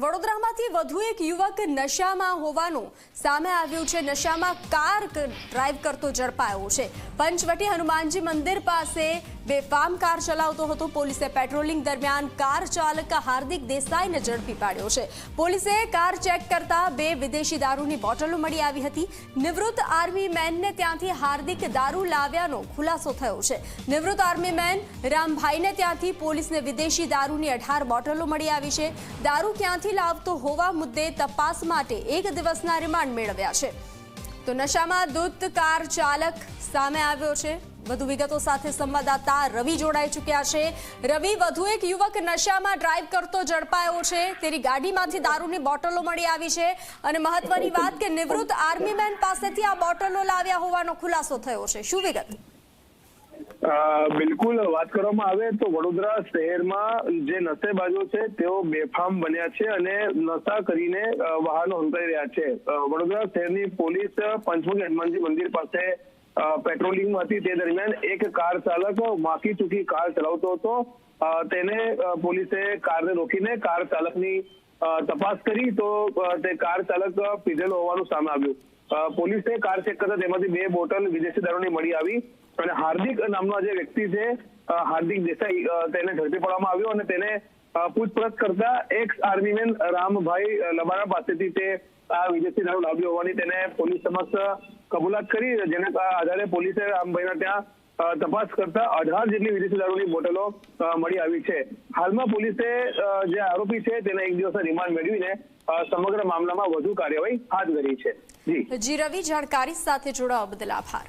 વડોદરામાંથી વધુ એક યુવક નશામાં હોવાનું સામે આવ્યું છે. નશામાં કાર ડ્રાઈવ કરતો ઝડપાયો છે. પંચવટી હનુમાનજી મંદિર પાસે બેફામ કાર ચલાવતો હતો. પોલીસે પેટ્રોલિંગ દરમિયાન કાર ચાલક હાર્દિક દેસાઈને ઝડપી પાડ્યો છે. પોલીસે કાર ચેક કરતા બે વિદેશી દારૂની બોટલો મળી આવી હતી. નિવૃત્ત આર્મી મેનને ત્યાંથી હાર્દિક દારૂ લાવ્યાનો ખુલાસો થયો છે. નિવૃત્ત આર્મી મેન રામભાઈને ત્યાંથી પોલીસને વિદેશી દારૂની અઢાર બોટલો મળી આવી છે. દારૂ ક્યાંથી લાવતો હોવા મુદ્દે તપાસ માટે એક દિવસના રિમાન્ડ મેળવ્યા છે. તો નશામાં દૂત કાર ચાલક સામે આવ્યો છે. વધુ વિગતો સાથે સંવાદદાતા રવિ જોડાઈ ચૂક્યા છે. રવિ, વધુ એક યુવક નશામાં ડ્રાઈવ કરતો ઝડપાયો છે. તેની ગાડીમાંથી દારૂની બોટલો મળી આવી છે અને મહત્વની વાત કે નિવૃત્ત આર્મી મેન પાસેથી આ બોટલો લાવ્યા હોવાનો ખુલાસો થયો છે. શું વિગત? બિલકુલ વાત કરવામાં આવે તો વડોદરા શહેરમાં જે નશેબાજો છે તેઓ બેફામ બન્યા છે અને નશા કરીને વાહનો હંકારી રહ્યા છે. વડોદરા શહેરની પોલીસ પંચમુખી હનુમાનજી મંદિર પાસે અ, પેટ્રોલિંગમાં હતી તે દરમિયાન એક કાર ચાલક માકી ચૂકી કાર ચલાવતો હતો. તેને પોલીસે કારને રોકીને કાર ચાલકની તપાસ કરી તો તે કાર ચાલક પીધેલો હોવાનું સામે આવ્યું. પોલીસે કાર ચેક કરતા તેમાંથી બે બોટલ વિદેશી દારૂની મળી આવી અને હાર્દિક નામનો જે વ્યક્તિ છે હાર્દિક દેસાઈ તેને ઝડપી પાડવામાં આવ્યો અને તેને પૂછપરછ કરતા એક્સ આર્મીમેન રામભાઈ લબારા પાસેથી તે આ વિદેશી દારૂ લાવ્યો હોવાની તેને પોલીસ સમક્ષ કબૂલાત કરી જેના આધારે પોલીસે રામભાઈના ત્યાં તપાસ કરતા અઢાર જેટલી વિદેશી દારૂની બોટલો મળી આવી છે. હાલમાં પોલીસે જે આરોપી છે તેને એક દિવસના રિમાન્ડ મેળવીને સમગ્ર મામલામાં વધુ કાર્યવાહી હાથ ધરી છે. જી, રવિ, જાણકારી સાથે જોડાવા બદલ આભાર.